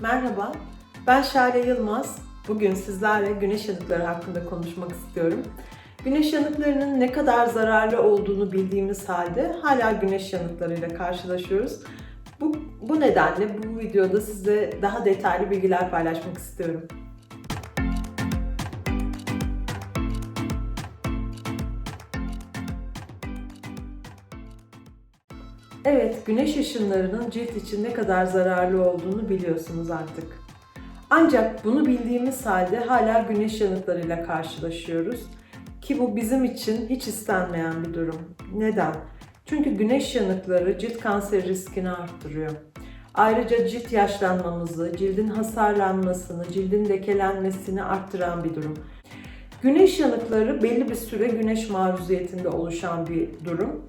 Merhaba, ben Şale Yılmaz. Bugün sizlerle güneş yanıkları hakkında konuşmak istiyorum. Güneş yanıklarının ne kadar zararlı olduğunu bildiğimiz halde hala güneş yanıklarıyla karşılaşıyoruz. Bu, bu nedenle bu videoda size daha detaylı bilgiler paylaşmak istiyorum. Evet, güneş ışınlarının cilt için ne kadar zararlı olduğunu biliyorsunuz artık. Ancak bunu bildiğimiz halde hala güneş yanıklarıyla karşılaşıyoruz. Ki bu bizim için hiç istenmeyen bir durum. Neden? Çünkü güneş yanıkları cilt kanseri riskini arttırıyor. Ayrıca cilt yaşlanmamızı, cildin hasarlanmasını, cildin lekelenmesini arttıran bir durum. Güneş yanıkları belli bir süre güneş maruziyetinde oluşan bir durum.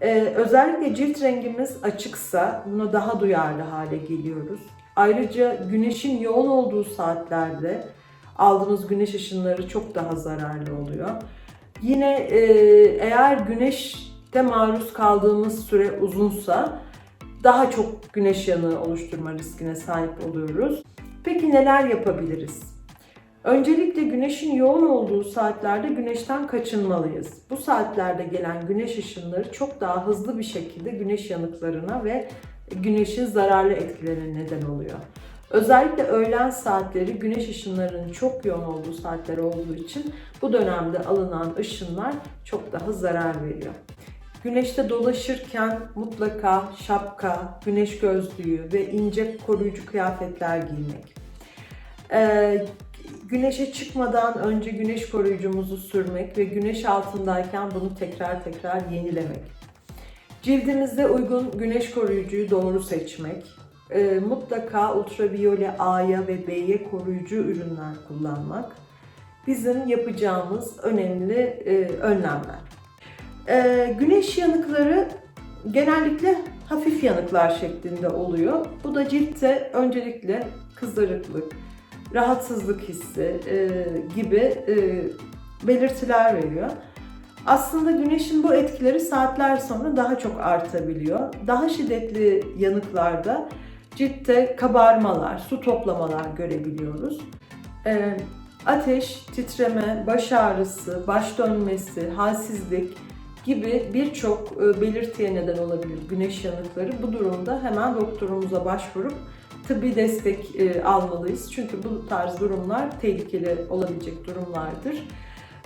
Ee, özellikle cilt rengimiz açıksa buna daha duyarlı hale geliyoruz. Ayrıca güneşin yoğun olduğu saatlerde aldığımız güneş ışınları çok daha zararlı oluyor. Yine e, eğer güneşte maruz kaldığımız süre uzunsa daha çok güneş yanığı oluşturma riskine sahip oluyoruz. Peki neler yapabiliriz? Öncelikle güneşin yoğun olduğu saatlerde güneşten kaçınmalıyız. Bu saatlerde gelen güneş ışınları çok daha hızlı bir şekilde güneş yanıklarına ve güneşin zararlı etkilerine neden oluyor. Özellikle öğlen saatleri güneş ışınlarının çok yoğun olduğu saatler olduğu için bu dönemde alınan ışınlar çok daha zarar veriyor. Güneşte dolaşırken mutlaka şapka, güneş gözlüğü ve ince koruyucu kıyafetler giymek. Ee, güneşe çıkmadan önce güneş koruyucumuzu sürmek ve güneş altındayken bunu tekrar tekrar yenilemek. Cildimizde uygun güneş koruyucuyu doğru seçmek. Ee, mutlaka ultraviyole A'ya ve B'ye koruyucu ürünler kullanmak. Bizim yapacağımız önemli e, önlemler. Ee, güneş yanıkları genellikle hafif yanıklar şeklinde oluyor. Bu da ciltte öncelikle kızarıklık, rahatsızlık hissi e, gibi e, belirtiler veriyor. Aslında güneşin bu etkileri saatler sonra daha çok artabiliyor. Daha şiddetli yanıklarda ciltte kabarmalar, su toplamalar görebiliyoruz. E, ateş, titreme, baş ağrısı, baş dönmesi, halsizlik gibi birçok e, belirtiye neden olabilir güneş yanıkları. Bu durumda hemen doktorumuza başvurup tıbbi destek e, almalıyız. Çünkü bu tarz durumlar tehlikeli olabilecek durumlardır.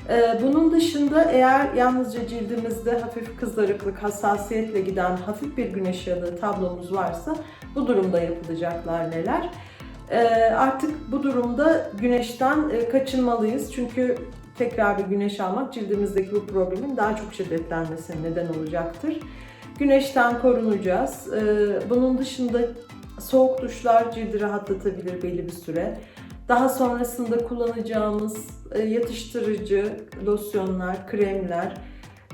E, bunun dışında eğer yalnızca cildimizde hafif kızarıklık, hassasiyetle giden hafif bir güneş yanığı tablomuz varsa bu durumda yapılacaklar neler? E, artık bu durumda güneşten e, kaçınmalıyız. Çünkü tekrar bir güneş almak cildimizdeki bu problemin daha çok şiddetlenmesine neden olacaktır. Güneşten korunacağız. E, bunun dışında Soğuk duşlar cildi rahatlatabilir belli bir süre. Daha sonrasında kullanacağımız e, yatıştırıcı losyonlar, kremler,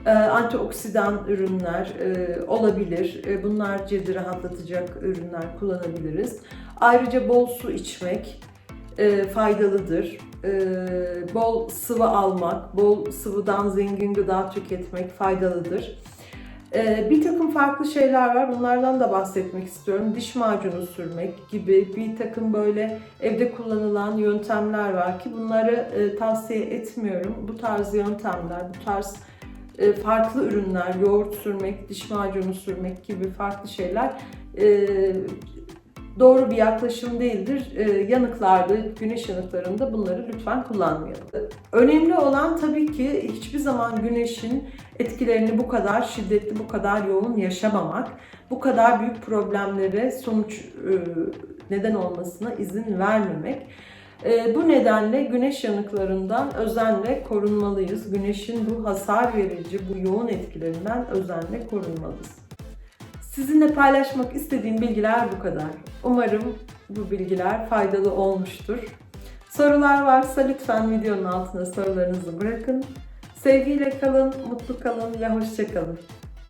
e, antioksidan ürünler e, olabilir. Bunlar cildi rahatlatacak ürünler kullanabiliriz. Ayrıca bol su içmek faydalıdır. Bol sıvı almak, bol sıvıdan zengin gıda tüketmek faydalıdır. Ee, bir takım farklı şeyler var. Bunlardan da bahsetmek istiyorum. Diş macunu sürmek gibi bir takım böyle evde kullanılan yöntemler var ki bunları e, tavsiye etmiyorum. Bu tarz yöntemler, bu tarz e, farklı ürünler, yoğurt sürmek, diş macunu sürmek gibi farklı şeyler e, doğru bir yaklaşım değildir. Ee, yanıklarda, güneş yanıklarında bunları lütfen kullanmayalım. Önemli olan tabii ki hiçbir zaman güneşin etkilerini bu kadar şiddetli, bu kadar yoğun yaşamamak, bu kadar büyük problemlere sonuç e, neden olmasına izin vermemek. E, bu nedenle güneş yanıklarından özenle korunmalıyız. Güneşin bu hasar verici, bu yoğun etkilerinden özenle korunmalıyız. Sizinle paylaşmak istediğim bilgiler bu kadar. Umarım bu bilgiler faydalı olmuştur. Sorular varsa lütfen videonun altına sorularınızı bırakın. Sevgiyle kalın, mutlu kalın ve hoşça kalın.